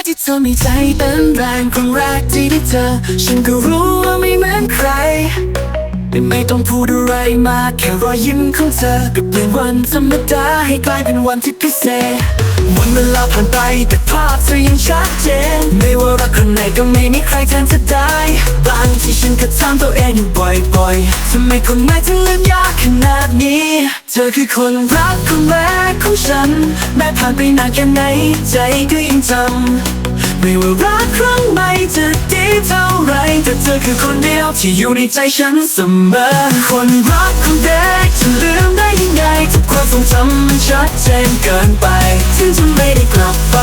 กที่เธอมีใจเต้นแรงครั้งแรกที่ได้เจอ ฉันก็รู้ว่าไม่เหมือนใครแต่ไม่ต้องพูดอะไรมากแค่รอยยิ้มของเธอก็เปลี่ยนวันธรรมดาให้กลายเป็นวันที่พิเศษวันเวลาผ่านไปแต่ภาพเธอยังชัดเจน ไม่ว่ารักคนไหนก็ไม่มีใครแทนเธอได้ ฉันก็ถามตัวเองอยู่บ่อยๆทำไมคนไหนถึงลืมยากขนาดนี้ เธอคือคนรักคนแรกของฉัน แม้ผ่านไปนานแค่ไหน ใจก็ยังจำไม่ว่ารักครั้งใหม่จะดีเท่าไร แต่เธอคือคนเดียวที่อยู่ในใจฉันเสมอ คนรักคนเด็กจะลืมได้ยังไงทุกความทรงจำมันชัดเจนเกินไป ถึงจะไม่ได้กลับไป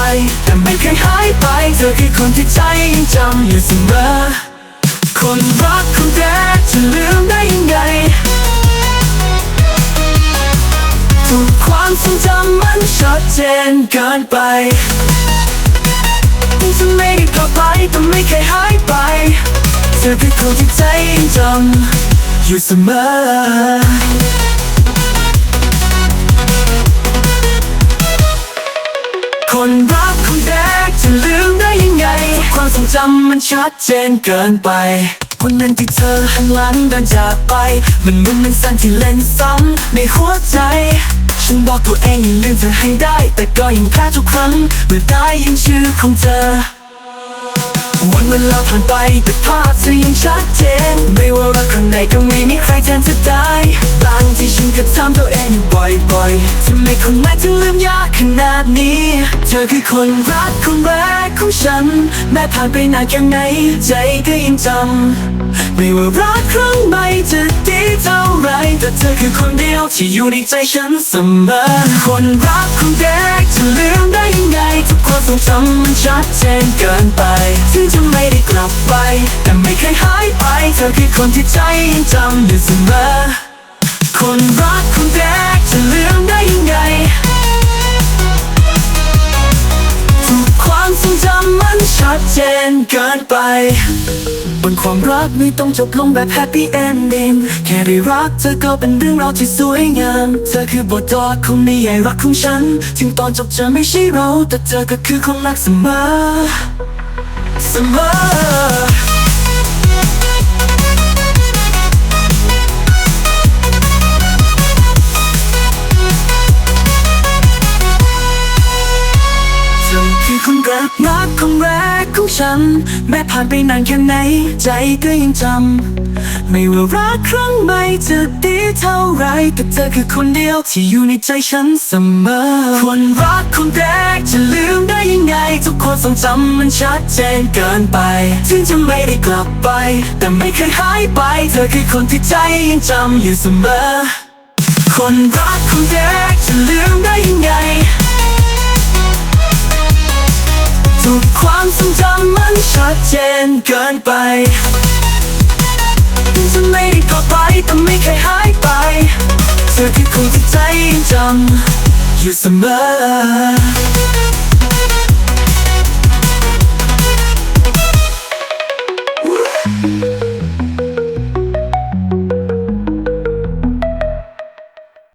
แต่ไม่เคยหายไป เธอคือคนที่ใจยังจำอยู่เสมอ คนรักคนเด็กจะลืมได้ยังไงทุกความทรงจำมันชัดเจนเกินไปจะไม่ได้กลับไปแต่ไม่เคยหายไป เธอคือคนที่ใจยังจำอยู่เสมอคนรักคนแรก ทุกความทรงจำมันชัดเจนเกินไปวันนั้นที่เธอหันหลังเดินจากไป มันเหมือนมันสั่นที่เล่นซ้ำในหัวใจ ฉันบอกตัวเองอย่าลืมเธอให้ได้ แต่ก็ยังแพ้ทุกครั้งเมื่อได้ยินชื่อของเธอวันเวลาผ่านไปแต่ภาพเธอยังชัดเจน ไม่ว่ารักครั้งไหนก็ไม่มีใครแทนเธอได้บางที่ฉันก็ถามตัวเองอยู่บ่อย ๆทำไมคนไหนถึงลืมยากขนาดนี้ เธอคือคนรักคนแรกของฉัน แม้ผ่านไปนานแค่ไหน ใจก็ยังจำไม่ว่ารักครั้งใหม่จะดีเท่าไร แต่เธอคือคนเดียวที่อยู่ในใจฉันเสมอ คนรักคนเด็กจะลืมได้ยังไง ทุกความทรงจำมันชัดเจนเกินไปถึงจะไม่ได้กลับไป แต่ไม่เคยหายไป เธอคือคนที่ใจยังจำอยู่เสมอคนรัก เจนเกินไป บนความรักไม่ต้องจบลงแบบแฮปปี้เอนดิ้งแค่ได้รักเธอก็เป็นเรื่องราวที่สวยงาม เธอคือบทดอดของนิยายรักของฉัน ถึงตอนจบจะไม่ใช่เรา แต่เธอก็คือคนรักเสมอ เสมอ คือคนรักรักคนแรกของฉัน แม้ผ่านไปนานแค่ไหน ใจก็ยังจำ ไม่ว่ารักครั้งใหม่จะดีเท่าไรแต่เธอคือคนเดียวที่อยู่ในใจฉันเสมอ คนรักคนแรกจะลืมได้ยังไง ทุกความทรงจำมันชัดเจนเกินไป ถึงจะไม่ได้กลับไป แต่ไม่เคยหายไป เธอคือคนที่ใจยังจำอยู่เสมอ คนรักคนแรกจะลืมได้ยังไง จำมันชัดเจนเกินไปจะไม่ได้กลับไปแต่ไม่เคยหายไปเธอคือคนที่ใจยังจำอยู่เสมอ